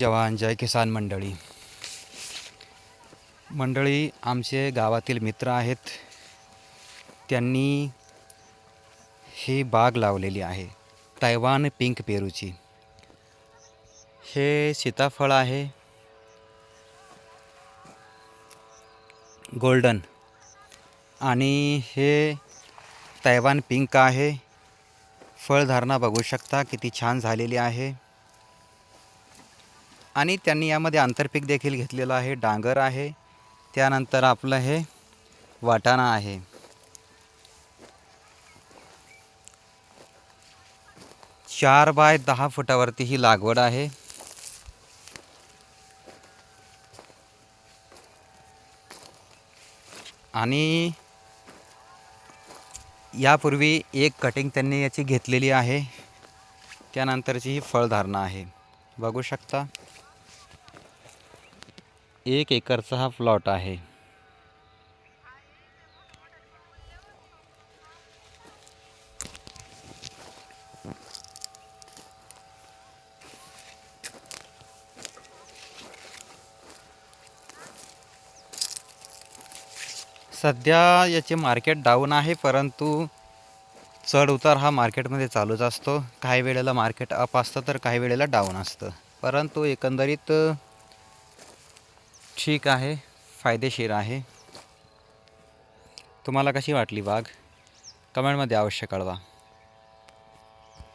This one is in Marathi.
जवान जय किसान मंडळी. मंडळी आमचे गावातील मित्र आहेत. त्यांनी ही बाग लावलेली आहे तैवान पिंक पेरूची. हे सीताफळ आहे. गोल्डन. आणि हे तैवान पिंक आहे. फळधारणा बघू शकता किती छान झालेली आहे. आणि त्यांनी यामध्ये आंतरपीक देखील घेतलेलं आहे डांगर आहे. त्यानंतर आपलं हे वाटाणा आहे. चार बाय दहा फुटावरती ही लागवड आहे. आणि यापूर्वी एक कटिंग त्यांनी याची घेतलेली आहे. त्यानंतरची ही फळधारणा आहे. बघू शकता. एक एकरचा हा प्लॉट आहे. सध्या याचे मार्केट डाऊन आहे परंतु चढ उतार हा मार्केटमध्ये चालूच असतो. काही वेळेला मार्केट अप असतं तर काही वेळेला डाऊन असतं. परंतु एकंदरीत ठीक आहे फायदेशीर आहे. तुम्हाला कशी वाटली बाग कमेंटमध्ये अवश्य कळवा.